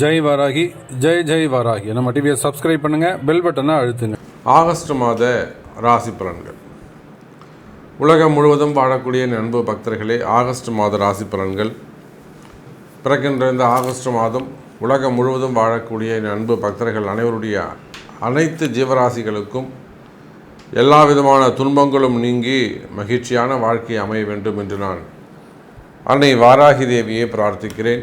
ஜெய் வாராகி ஜெய் ஜெய் வாராகி. நம்ம டிவியை சப்ஸ்கிரைப் பண்ணுங்கள் பெல் பட்டனை அழுத்துங்க. ஆகஸ்ட் மாத ராசி பலன்கள். உலகம் முழுவதும் வாழக்கூடிய என் அன்பு பக்தர்களே ஆகஸ்ட் மாத ராசி பலன்கள். பிறக்கின்ற இந்த ஆகஸ்ட் மாதம் உலகம் முழுவதும் வாழக்கூடிய என் அன்பு பக்தர்கள் அனைவருடைய அனைத்து ஜீவராசிகளுக்கும் எல்லா விதமான துன்பங்களும் நீங்கி மகிழ்ச்சியான வாழ்க்கை அமைய வேண்டும் என்று நான் அன்னை வாராகி தேவியை பிரார்த்திக்கிறேன்.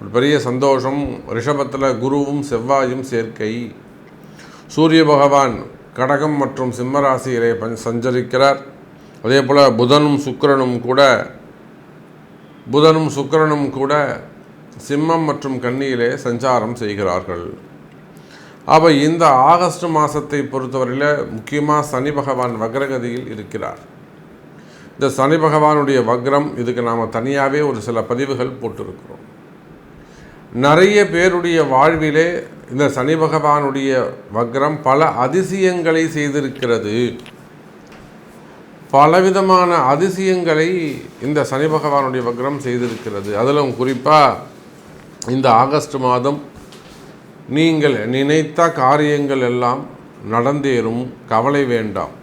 ஒரு பெரிய சந்தோஷம் ரிஷபத்தில் குருவும் செவ்வாயும் சேர்க்கை. சூரிய பகவான் கடகம் மற்றும் சிம்மராசியிலே பஞ் சஞ்சரிக்கிறார். அதே போல் புதனும் சுக்கிரனும் கூட புதனும் சுக்கிரனும் கூட சிம்மம் மற்றும் கன்னியிலே சஞ்சாரம் செய்கிறார்கள். அப்போ இந்த ஆகஸ்ட் மாதத்தை பொறுத்தவரையில் முக்கியமாக சனி பகவான் வக்ரகதியில் இருக்கிறார். இந்த சனி பகவானுடைய வக்ரம் இதுக்கு நாம் தனியாகவே ஒரு சில பதிவுகள் போட்டிருக்கிறோம். நிறைய பேருடைய வாழ்விலே இந்த சனி பகவானுடைய வக்ரம் பல அதிசயங்களை செய்திருக்கிறது. பலவிதமான அதிசயங்களை இந்த சனி பகவானுடைய வக்ரம் செய்திருக்கிறது. அதிலும் குறிப்பாக இந்த ஆகஸ்ட் மாதம் நீங்கள் நினைத்த காரியங்கள் எல்லாம் நடந்தேறும். கவலை வேண்டாம்.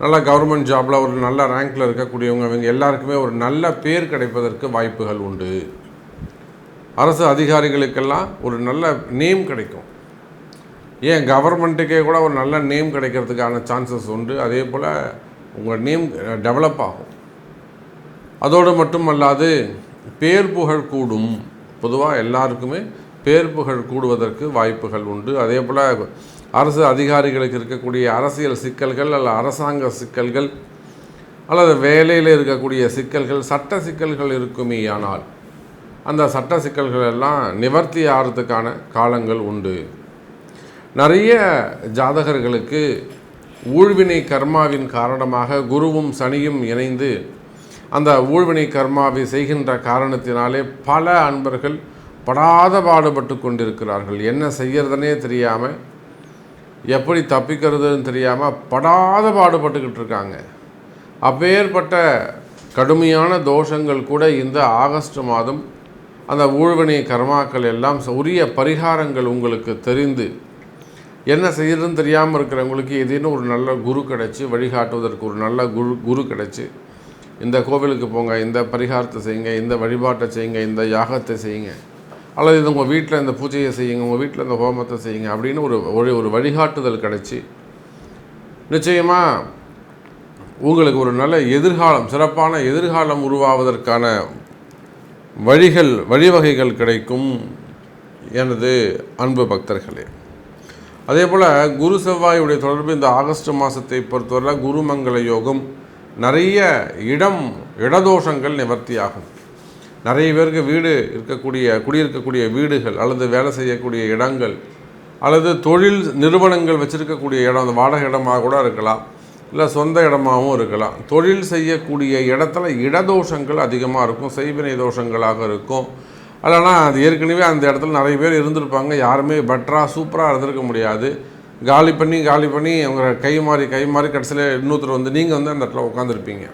நல்ல கவர்மெண்ட் ஜாபில் ஒரு நல்ல ரேங்கில் இருக்கக்கூடியவங்க இவங்க எல்லாருக்குமே ஒரு நல்ல பேர் கிடைப்பதற்கு வாய்ப்புகள் உண்டு. அரசு அதிகாரிகளுக்கெல்லாம் ஒரு நல்ல நேம் கிடைக்கும். ஏன் கவர்மெண்ட்டுக்கே கூட ஒரு நல்ல நேம் கிடைக்கிறதுக்கான சான்சஸ் உண்டு. அதே போல் உங்கள் நேம் டெவலப் ஆகும். அதோடு மட்டுமல்லாது பேர் புகழ் கூடும். பொதுவாக எல்லாருக்குமே பேர் புகழ் கூடுவதற்கு வாய்ப்புகள் உண்டு. அதே போல் அரசு அதிகாரிகளுக்கு இருக்கக்கூடிய அரசியல் சிக்கல்கள் அல்ல அரசாங்க சிக்கல்கள் அல்லது வேலையில் இருக்கக்கூடிய சிக்கல்கள் சட்ட சிக்கல்கள் இருக்குமே ஆனால் அந்த சட்ட சிக்கல்கள் எல்லாம் நிவர்த்தி ஆகிறதுக்கான காலங்கள் உண்டு. நிறைய ஜாதகர்களுக்கு ஊழ்வினை கர்மாவின் காரணமாக குருவும் சனியும் இணைந்து அந்த ஊழ்வினை கர்மாவை செய்கின்ற காரணத்தினாலே பல அன்பர்கள் படாத பாடுபட்டு கொண்டிருக்கிறார்கள். என்ன செய்யறதுனே தெரியாமல் எப்படி தப்பிக்கிறதுன்னு தெரியாமல் படாத பாடுபட்டுக்கிட்டு இருக்காங்க. அப்பேற்பட்ட கடுமையான தோஷங்கள் கூட இந்த ஆகஸ்ட் மாதம் அந்த ஊழ்வினை கர்மாக்கள் எல்லாம் உரிய பரிகாரங்கள் உங்களுக்கு தெரிந்து என்ன செய்யறதுன்னு தெரியாமல் இருக்கிறவங்களுக்கு ஏதேனும் ஒரு நல்ல குரு கிடச்சி வழிகாட்டுவதற்கு ஒரு நல்ல குரு குரு கிடச்சி இந்த கோவிலுக்கு போங்க இந்த பரிகாரத்தை செய்யுங்க இந்த வழிபாட்டை செய்யுங்க இந்த யாகத்தை செய்யுங்க. அல்லது இது உங்கள் வீட்டில் இந்த பூஜையை செய்யுங்க உங்கள் வீட்டில் இந்த ஹோமத்தை செய்யுங்க அப்படின்னு ஒரு ஒரு ஒரு வழிகாட்டுதல் கிடச்சி நிச்சயமாக உங்களுக்கு ஒரு நல்ல எதிர்காலம் சிறப்பான எதிர்காலம் உருவாவதற்கான வழிகள் வழிவகைகள் கிடைக்கும் எனது அன்பு பக்தர்களே. அதே போல் குரு செவ்வாயுடைய தொடர்பு இந்த ஆகஸ்ட் மாதத்தை பொறுத்தவரை குருமங்கள யோகம் நிறைய இடம் இடதோஷங்கள் நிவர்த்தியாகும். நிறைய பேருக்கு வீடு இருக்கக்கூடிய குடியிருக்கக்கூடிய வீடுகள் அல்லது வேலை செய்யக்கூடிய இடங்கள் அல்லது தொழில் நிறுவனங்கள் வச்சுருக்கக்கூடிய இடம் அந்த வாடகை இடமாக கூட இருக்கலாம் இல்லை சொந்த இடமாகவும் இருக்கலாம். தொழில் செய்யக்கூடிய இடத்துல இடதோஷங்கள் அதிகமாக இருக்கும் செய்வினை தோஷங்களாக இருக்கும். அல்லனா அது ஏற்கனவே அந்த இடத்துல நிறைய பேர் இருந்திருப்பாங்க யாருமே பெட்டராக சூப்பராக இருந்திருக்க முடியாது. காலி பண்ணி காலி பண்ணி அவங்க கை மாறி கை மாறி கடைசியில் இன்னொருத்தர் வந்து நீங்கள் வந்து அந்த இடத்துல உட்காந்துருப்பீங்க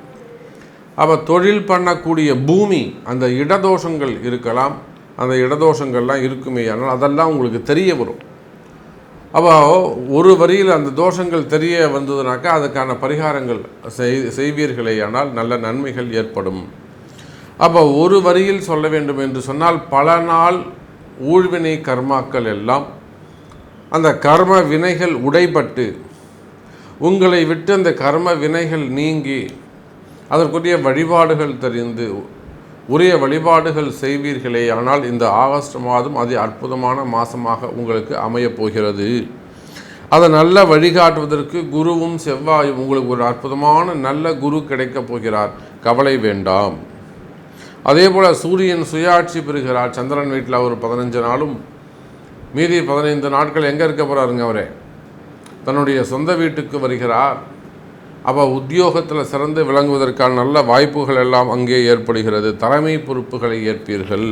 அப்போ தொழில் பண்ணக்கூடிய பூமி அந்த இடதோஷங்கள் இருக்கலாம். அந்த இடதோஷங்கள்லாம் இருக்குமே ஆனால் அதெல்லாம் உங்களுக்கு தெரிய வரும். அப்போ ஒரு வரியில் அந்த தோஷங்கள் தெரிய வந்ததுனாக்கா அதுக்கான பரிகாரங்கள் செய் செய்வீர்களே ஆனால் நல்ல நன்மைகள் ஏற்படும். அப்போ ஒரு வரியில் சொல்ல வேண்டும் என்று சொன்னால் பல நாள் ஊழ்வினை கர்மாக்கள் எல்லாம் அந்த கர்ம வினைகள் உடைபட்டு உங்களை விட்டு அந்த கர்ம வினைகள் நீங்கி அதற்குரிய வழிபாடுகள் தெரிந்து உரிய வழிபாடுகள் செய்வீர்களே ஆனால் இந்த ஆகஸ்ட் மாதம் அதி அற்புதமான மாதமாக உங்களுக்கு அமையப் போகிறது. அதை நல்ல வழிகாட்டுவதற்கு குருவும் செவ்வாயும் உங்களுக்கு ஒரு அற்புதமான நல்ல குரு கிடைக்கப் போகிறார். கவலை வேண்டாம். அதே போல் சூரியன் சுயாட்சி பெறுகிறார். சந்திரன் வீட்டில் ஒரு பதினஞ்சு நாளும் மீதி பதினைந்து நாட்கள் எங்கே இருக்க போகிறாருங்க அவரே? தன்னுடைய சொந்த வீட்டுக்கு வருகிறார். அப்போ உத்தியோகத்தில் சிறந்து விளங்குவதற்கான நல்ல வாய்ப்புகள் எல்லாம் அங்கே ஏற்படுகிறது. தலைமை பொறுப்புகளை ஏற்பீர்கள்.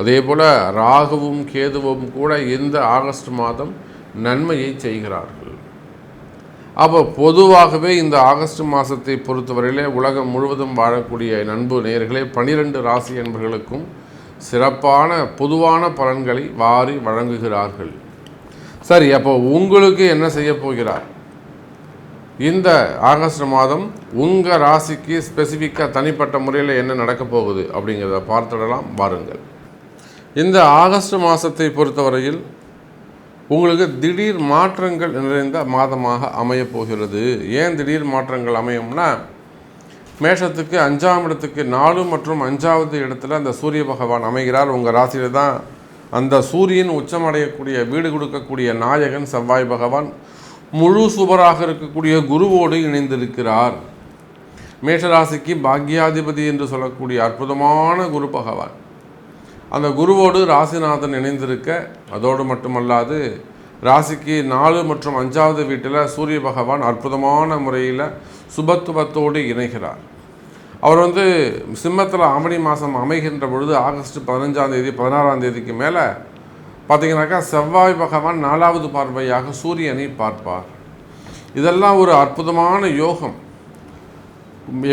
அதே போல் ராகுவும் கேதுவும் கூட இந்த ஆகஸ்ட் மாதம் நன்மையை செய்கிறார்கள். அப்போ பொதுவாகவே இந்த ஆகஸ்ட் மாதத்தை பொறுத்தவரையிலே உலகம் முழுவதும் வாழக்கூடிய நண்பு நேர்களே பனிரெண்டு ராசி என்பர்களுக்கும் சிறப்பான பொதுவான பலன்களை வாரி வழங்குகிறார்கள். சரி அப்போ உங்களுக்கு என்ன செய்ய போகிறார்? இந்த ஆகஸ்ட் மாதம் உங்கள் ராசிக்கு ஸ்பெசிஃபிக்காக தனிப்பட்ட முறையில் என்ன நடக்க போகுது அப்படிங்கிறத பார்த்துடலாம் வாருங்கள் இந்த ஆகஸ்ட் மாதத்தை பொறுத்தவரையில் உங்களுக்கு திடீர் மாற்றங்கள் நிறைந்த மாதமாக அமையப் போகிறது. ஏன் திடீர் மாற்றங்கள் அமையும்னா மேஷத்துக்கு அஞ்சாம் இடத்துக்கு நாலு மற்றும் அஞ்சாவது இடத்துல அந்த சூரிய பகவான் அமைகிறார். உங்கள் ராசியில் தான் அந்த சூரியன் உச்சமடையக்கூடிய வீடு கொடுக்கக்கூடிய நாயகன் செவ்வாய் பகவான் முழு சுபராக இருக்கக்கூடிய குருவோடு இணைந்திருக்கிறார். மேஷராசிக்கு பாக்யாதிபதி என்று சொல்லக்கூடிய அற்புதமான குரு பகவான். அந்த குருவோடு ராசிநாதன் இணைந்திருக்க அதோடு மட்டுமல்லாது ராசிக்கு நாலு மற்றும் அஞ்சாவது வீட்டில் சூரிய பகவான் அற்புதமான முறையில் சுபத்துவத்தோடு இணைகிறார். அவர் வந்து சிம்மத்தில் ஆவணி மாதம் அமைகின்ற பொழுது ஆகஸ்ட் பதினஞ்சாம் தேதி பதினாறாம் தேதிக்கு மேலே பார்த்தீங்கன்னாக்கா செவ்வாய் பகவான் நாலாவது பார்வையாக சூரியனை பார்ப்பார். இதெல்லாம் ஒரு அற்புதமான யோகம்.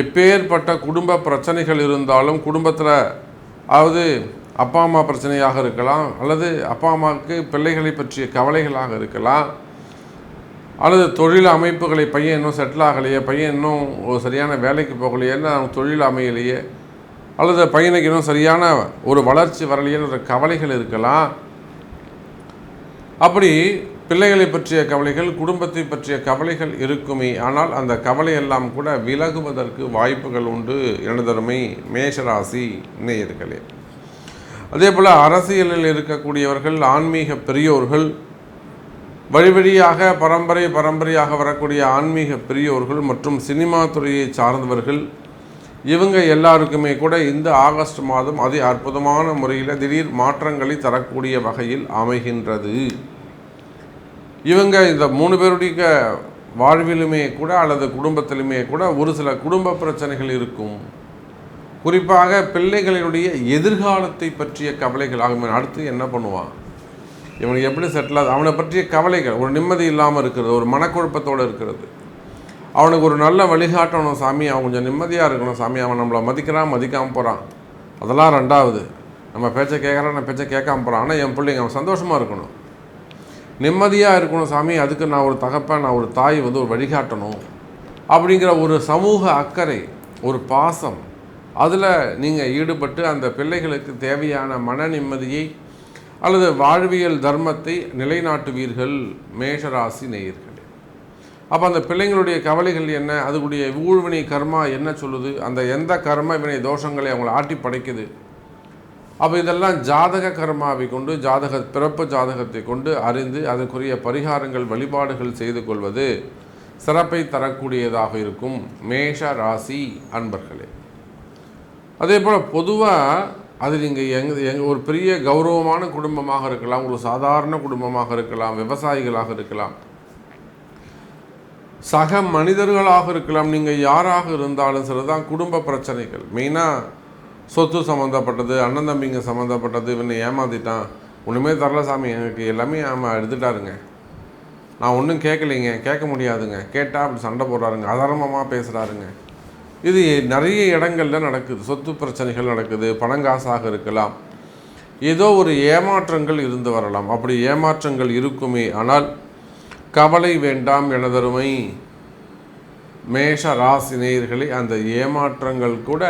எப்பேற்பட்ட குடும்ப பிரச்சனைகள் இருந்தாலும் குடும்பத்தில் அதாவது அப்பா அம்மா பிரச்சனையாக இருக்கலாம் அல்லது அப்பா அம்மாவுக்கு பிள்ளைகளை பற்றிய கவலைகளாக இருக்கலாம் அல்லது தொழில் அமைப்புகளை பையன் இன்னும் செட்டில் ஆகலையே பையன் இன்னும் ஒரு சரியான வேலைக்கு போகலையேன்னு அவன் தொழில் அமையலையே அல்லது பையனுக்கு இன்னும் சரியான ஒரு வளர்ச்சி வரலையேன்ற கவலைகள் இருக்கலாம் அப்படி பிள்ளைகளை பற்றிய கவலைகள் குடும்பத்தை பற்றிய கவலைகள் இருக்குமே. ஆனால் அந்த கவலையெல்லாம் கூட விலகுவதற்கு வாய்ப்புகள் உண்டு எனதருமை மேஷராசி நேயர்களே. அதே போல் அரசியலில் இருக்கக்கூடியவர்கள் ஆன்மீக பெரியோர்கள் வழி வழியாக பரம்பரை பரம்பரையாக வரக்கூடிய ஆன்மீக பெரியோர்கள் மற்றும் சினிமா துறையை சார்ந்தவர்கள் இவங்க எல்லாருக்குமே கூட இந்த ஆகஸ்ட் மாதம் அதி அற்புதமான முறையில் திடீர் மாற்றங்களை தரக்கூடிய வகையில் அமைகின்றது. இவங்க இந்த மூணு பேருடைய வாழ்விலுமே கூட அல்லது குடும்பத்திலுமே கூட ஒரு சில குடும்ப பிரச்சனைகள் இருக்கும். குறிப்பாக பிள்ளைகளினுடைய எதிர்காலத்தை பற்றிய கவலைகள். ஆகும் அடுத்து என்ன பண்ணுவான்? இவனுக்கு எப்படி செட்டில் ஆகுது அவனை பற்றிய கவலைகள். ஒரு நிம்மதி இல்லாமல் இருக்கிறது. ஒரு மனக்குழப்பத்தோடு இருக்கிறது. அவனுக்கு ஒரு நல்ல வழிகாட்டணும் சாமி. அவன் கொஞ்சம் நிம்மதியாக இருக்கணும் சாமி. அவன் நம்மளை மதிக்கிறான் மதிக்காமல் போகிறான் அதெல்லாம் ரெண்டாவது. நம்ம பேச்சை கேட்குறான் நான் பேச்சை கேட்காம போகிறான் ஆனால் என் பிள்ளைங்க அவன் சந்தோஷமாக இருக்கணும். நிம்மதியாக இருக்கணும் சாமி. அதுக்கு நான் ஒரு தகப்பன் நான் ஒரு தாய் வந்து ஒரு வழிகாட்டணும். அப்படிங்கிற ஒரு சமூக அக்கறை ஒரு பாசம் அதில் நீங்கள் ஈடுபட்டு அந்த பிள்ளைகளுக்கு தேவையான மன நிம்மதியை அல்லது வாழ்வியல் தர்மத்தை நிலைநாட்டுவீர்கள் மேஷராசி நேயர்களே. அப்போ அந்த பிள்ளைங்களுடைய கவலைகள் என்ன? அதுக்குடைய ஊழ்வினை கர்மா என்ன சொல்லுது? அந்த எந்த கர்ம வினை தோஷங்களை அவங்களை ஆட்டி படைக்குது? அப்போ இதெல்லாம் ஜாதக கர்மாவை கொண்டு ஜாதக பிறப்பு ஜாதகத்தை கொண்டு அறிந்து அதற்குரிய பரிகாரங்கள் வழிபாடுகள் செய்து கொள்வது சிறப்பை தரக்கூடியதாக இருக்கும். மேஷ ராசி அன்பர்களே. அதே போல் பொதுவாக அது நீங்கள் எங் எங் ஒரு பெரிய கௌரவமான குடும்பமாக இருக்கலாம் ஒரு சாதாரண குடும்பமாக இருக்கலாம் விவசாயிகளாக இருக்கலாம். சக மனிதர்களாக இருக்கலாம் நீங்கள் யாராக இருந்தாலும் சரிதான் குடும்ப பிரச்சனைகள். மெயினாக சொத்து சம்மந்தப்பட்டது அண்ணன் தம்பிங்க சம்மந்தப்பட்டது இவனை ஏமாத்திட்டான். ஒன்றுமே தரல சாமி எனக்கு எல்லாமே ஆமாம் எடுத்துட்டாருங்க. நான் ஒன்றும் கேட்கலைங்க கேட்க முடியாதுங்க. கேட்டால் அப்படி சண்டை போடுறாருங்க அதர்மமாக பேசுகிறாருங்க இது நிறைய இடங்கள்ல நடக்குது சொத்து பிரச்சனைகள் நடக்குது பணங்காசாக இருக்கலாம். ஏதோ ஒரு ஏமாற்றங்கள் இருந்து வரலாம். அப்படி ஏமாற்றங்கள் இருக்குமே ஆனால் கவலை வேண்டாம் எனதருமை மேஷ ராசி நேயர்களே அந்த ஏமாற்றங்கள் கூட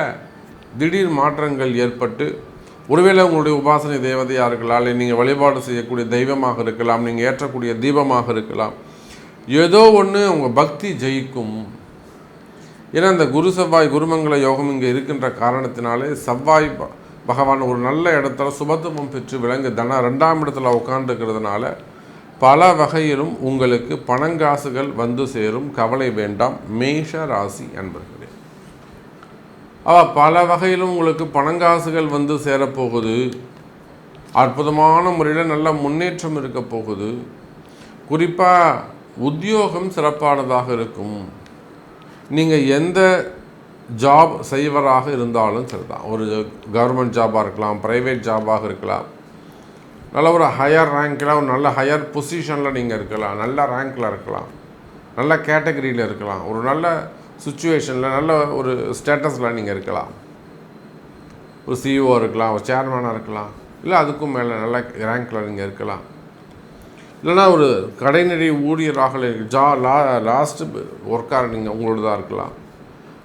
திடீர் மாற்றங்கள் ஏற்பட்டு ஒருவேளை உங்களுடைய உபாசனை தேவதையாக இருக்கலாம் இல்லை நீங்கள் வழிபாடு செய்யக்கூடிய தெய்வமாக இருக்கலாம் நீங்கள் ஏற்றக்கூடிய தீபமாக இருக்கலாம். ஏதோ ஒன்று உங்கள் பக்தி ஜெயிக்கும். ஏன்னா இந்த குரு செவ்வாய் குருமங்கள யோகம் இங்கே இருக்கின்ற காரணத்தினாலே செவ்வாய் ப- பகவான் ஒரு நல்ல இடத்துல சுபத்துவம் பெற்று விளங்கு தன ரெண்டாம் இடத்துல உட்காந்துருக்கிறதுனால பல வகையிலும் உங்களுக்கு பணங்காசுகள் வந்து சேரும். கவலை வேண்டாம். மேஷ ராசி அன்பர்களே. அவ பல வகையிலும் உங்களுக்கு பணங்காசுகள் வந்து சேரப்போகுது. அற்புதமான முறையில் நல்ல முன்னேற்றம் இருக்க போகுது. குறிப்பாக உத்தியோகம் சிறப்பானதாக இருக்கும். நீங்கள் எந்த ஜாப் செய்வராக இருந்தாலும் சரிதான். ஒரு கவர்மெண்ட் ஜாபாக இருக்கலாம் ப்ரைவேட் ஜாபாக இருக்கலாம். நல்ல ஒரு ஹையர் ரேங்க்கில் ஒரு நல்ல ஹையர் பொசிஷனில் நீங்கள் இருக்கலாம். நல்ல ரேங்க்கில் இருக்கலாம். நல்ல கேட்டகரியில் இருக்கலாம். ஒரு நல்ல சுச்சுவேஷனில் நல்ல ஒரு ஸ்டேட்டஸில் நீங்கள் இருக்கலாம். ஒரு சிஇஓ இருக்கலாம் ஒரு சேர்மனாக இருக்கலாம். இல்லை அதுக்கும் மேலே நல்ல ரேங்க்கில் நீங்கள் இருக்கலாம். இல்லைன்னா ஒரு கடைநிலை ஊழியராக ஜா லா லாஸ்ட்டு ஒர்க்காக நீங்கள் உங்களோடதாக இருக்கலாம்.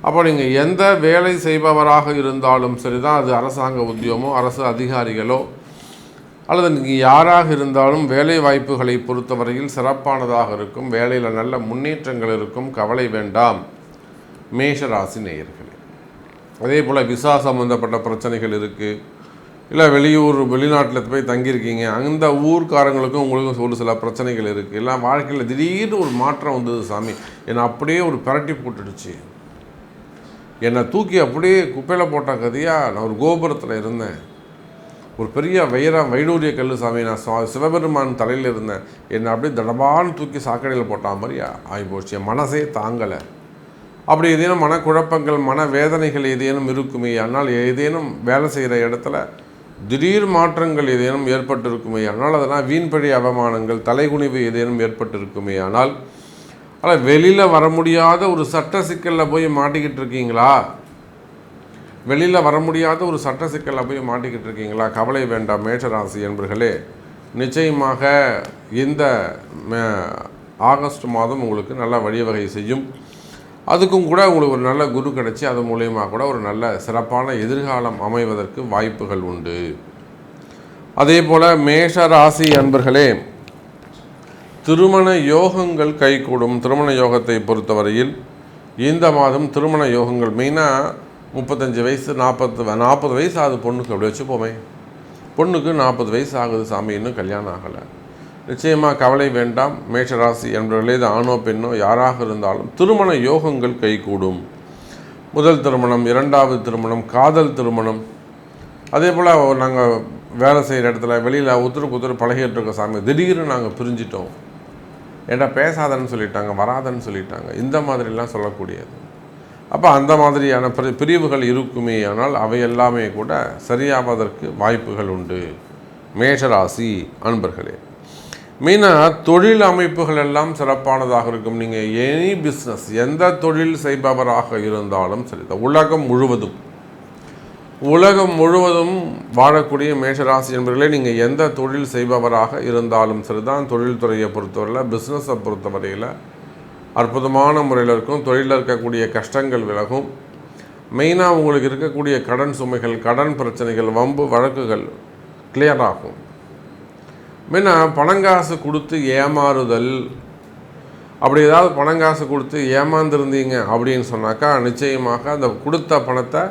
அப்போ நீங்கள் எந்த வேலை செய்பவராக இருந்தாலும் சரி தான் அது அரசாங்க உத்தியோகமோ அரசு அதிகாரிகளோ அல்லது நீங்கள் யாராக இருந்தாலும் வேலை வாய்ப்புகளை பொறுத்தவரையில் சிறப்பானதாக இருக்கும் வேலையில் நல்ல முன்னேற்றங்கள் இருக்கும் கவலை வேண்டாம். மேஷராசி நேயர்களே. அதே போல் விசா சம்மந்தப்பட்ட பிரச்சனைகள் இருக்குது இல்லை வெளியூர் வெளிநாட்டில் போய் தங்கியிருக்கீங்க அந்த ஊர்க்காரங்களுக்கும் உங்களுக்கும் ஒரு சில பிரச்சனைகள் இருக்குது இல்லை வாழ்க்கையில் திடீர்னு ஒரு மாற்றம் வந்தது சாமி என்னை அப்படியே ஒரு பிரட்டி போட்டுடுச்சு. என்னை தூக்கி அப்படியே குப்பையில் போட்ட கதையாக நான் ஒரு கோபுரத்தில் இருந்தேன். ஒரு பெரிய வைர வைடூரிய கல் சாமி நான் சுவா- சிவபெருமான் தலையில் இருந்தேன் என்னை அப்படியே தடபான்னு தூக்கி சாக்கடையில் போட்டா மாதிரி ஆகி போச்சு என் மனசே தாங்கலை. அப்படி ஏதேனும் மனக்குழப்பங்கள் மன வேதனைகள் ஏதேனும் இருக்குமே ஆனால் ஏதேனும் வேலை செய்கிற இடத்துல திடீர் மாற்றங்கள் ஏதேனும் ஏற்பட்டிருக்குமே ஆனால் அதெல்லாம் வீண்பழி அவமானங்கள் தலைகுனிவு ஏதேனும் ஏற்பட்டிருக்குமே ஆனால் ஆனால் வெளியில் வர முடியாத ஒரு சட்ட சிக்கலில் போய் மாட்டிக்கிட்டு இருக்கீங்களா? வெளியில் வர முடியாத ஒரு சட்ட சிக்கலில் போய் மாட்டிக்கிட்டு இருக்கீங்களா? கவலை வேண்டாம் மேஷராசி என்பர்களே. நிச்சயமாக இந்த மே- ஆகஸ்ட் மாதம் உங்களுக்கு நல்ல வழிவகை செய்யும். அதுக்கும் கூட உங்களுக்கு ஒரு நல்ல குரு கிடச்சி அது மூலயமா கூட ஒரு நல்ல சிறப்பான எதிர்காலம் அமைவதற்கு வாய்ப்புகள் உண்டு. அதே போல் மேஷ ராசி அன்பர்களே திருமண யோகங்கள் கைகூடும். திருமண யோகத்தை பொறுத்தவரையில் இந்த மாதம் திருமண யோகங்கள். மெயினாக முப்பத்தஞ்சு வயசு நாற்பத்து நாற்பது வயசு ஆகுது பொண்ணுக்கு. அப்படி வச்சுப்போமே. பொண்ணுக்கு நாற்பது வயசு ஆகுது சாமி இன்னும் கல்யாணம் ஆகலை. நிச்சயமாக கவலை வேண்டாம். மேஷராசி என்பவர்களே இது ஆணோ பெண்ணோ யாராக இருந்தாலும் திருமண யோகங்கள் கைகூடும். முதல் திருமணம் இரண்டாவது திருமணம் காதல் திருமணம். அதே போல் நாங்கள் வேலை செய்கிற இடத்துல வெளியில் உத்தர புத்தர் பழகிட்டு இருக்க சாமி திடீர்னு நாங்கள் பிரிஞ்சிட்டோம். ஏன்டா பேசாதன்னு சொல்லிட்டாங்க வராதன்னு சொல்லிட்டாங்க. இந்த மாதிரிலாம் சொல்லக்கூடியது. அப்போ அந்த மாதிரியான பிரி பிரிவுகள் இருக்குமே ஆனால் அவை எல்லாமே கூட சரியாவதற்கு வாய்ப்புகள் உண்டு. மேஷராசி அன்பர்களே மெயினாக தொழில் அமைப்புகள் எல்லாம் சிறப்பானதாக இருக்கும். நீங்கள் எனி பிஸ்னஸ் எந்த தொழில் செய்பவராக இருந்தாலும் சரி உலகம் முழுவதும் உலகம் முழுவதும் வாழக்கூடிய மேஷராசி என்பவர்களே நீங்கள் எந்த தொழில் செய்பவராக இருந்தாலும் சரிதான் தொழில்துறையை பொறுத்தவரையில் பிஸ்னஸை பொறுத்தவரையில் அற்புதமான முறையில் இருக்கும். தொழிலில் இருக்கக்கூடிய கஷ்டங்கள் விலகும். மெயினாக உங்களுக்கு இருக்கக்கூடிய கடன் சுமைகள் கடன் பிரச்சனைகள் வம்பு வழக்குகள் கிளியர் ஆகும். மெயினாக பணங்காசு கொடுத்து ஏமாறுதல். அப்படி ஏதாவது பணங்காசு கொடுத்து ஏமாந்துருந்தீங்க அப்படின்னு சொன்னாக்கா நிச்சயமாக அந்த கொடுத்த பணத்தை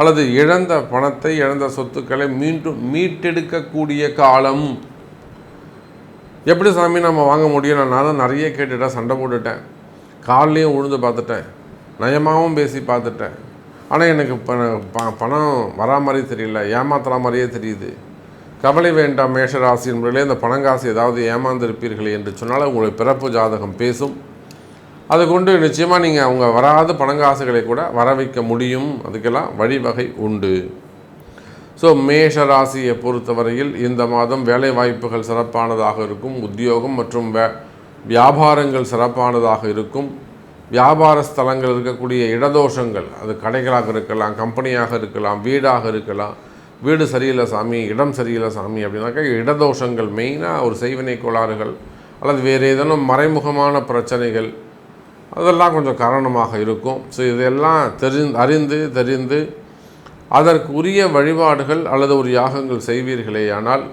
அல்லது இழந்த பணத்தை இழந்த சொத்துக்களை மீண்டும் மீட்டெடுக்கக்கூடிய காலம். எப்படி சாமி நம்ம வாங்க முடியும்? நான் நானும் நிறைய கேட்டுட்டேன் சண்டை போட்டுட்டேன். கால்லையும் உழுந்து பார்த்துட்டேன். நயமாகவும் பேசி பார்த்துட்டேன். ஆனால் எனக்கு ப- பணம் வரா மாதிரி தெரியல. ஏமாத்துற மாதிரியே தெரியுது. கவலை வேண்டாம் மேஷராசி என்பதிலே இந்த பணங்காசு ஏதாவது ஏமாந்திருப்பீர்கள் என்று சொன்னால் உங்களுடைய பிறப்பு ஜாதகம் பேசும். அது கொண்டு நிச்சயமாக நீங்கள் அவங்க வராத பணங்காசுகளை கூட வர வைக்க முடியும். அதுக்கெல்லாம் வழிவகை உண்டு. ஸோ மேஷ ராசியை பொறுத்தவரையில் இந்த மாதம் வேலை வாய்ப்புகள் சிறப்பானதாக இருக்கும். உத்தியோகம் மற்றும் வே வியாபாரங்கள் சிறப்பானதாக இருக்கும். வியாபார ஸ்தலங்கள் இருக்கக்கூடிய இடதோஷங்கள் அது கடைகளாக இருக்கலாம் கம்பெனியாக இருக்கலாம் வீடாக இருக்கலாம். வீடு சரியில்லை சாமி இடம் சரியில்லை சாமி அப்படின்னாக்கா இடதோஷங்கள் மெயினாக ஒரு செய்வினை கோளாறுகள் அல்லது வேறு ஏதேனும் மறைமுகமான பிரச்சனைகள் அதெல்லாம் கொஞ்சம் காரணமாக இருக்கும். ஸோ இதெல்லாம் தெரிந்து அறிந்து தெரிந்து அதற்குரிய வழிபாடுகள் அல்லது ஒரு யாகங்கள் செய்வீர்களேயானால்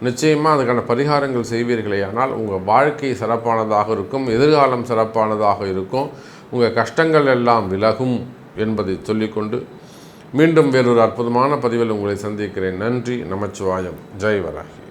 நிச்சயமாக அதுக்கான பரிகாரங்கள் செய்வீர்களே ஆனால் உங்கள் வாழ்க்கை சிறப்பானதாக இருக்கும் எதிர்காலம் சிறப்பானதாக இருக்கும் உங்கள் கஷ்டங்கள் எல்லாம் விலகும் என்பதை சொல்லிக்கொண்டு மீண்டும் வேறொரு அற்புதமான பதிவில் உங்களை சந்திக்கிறேன். நன்றி நமச்சிவாயம். ஜெய் வராகி.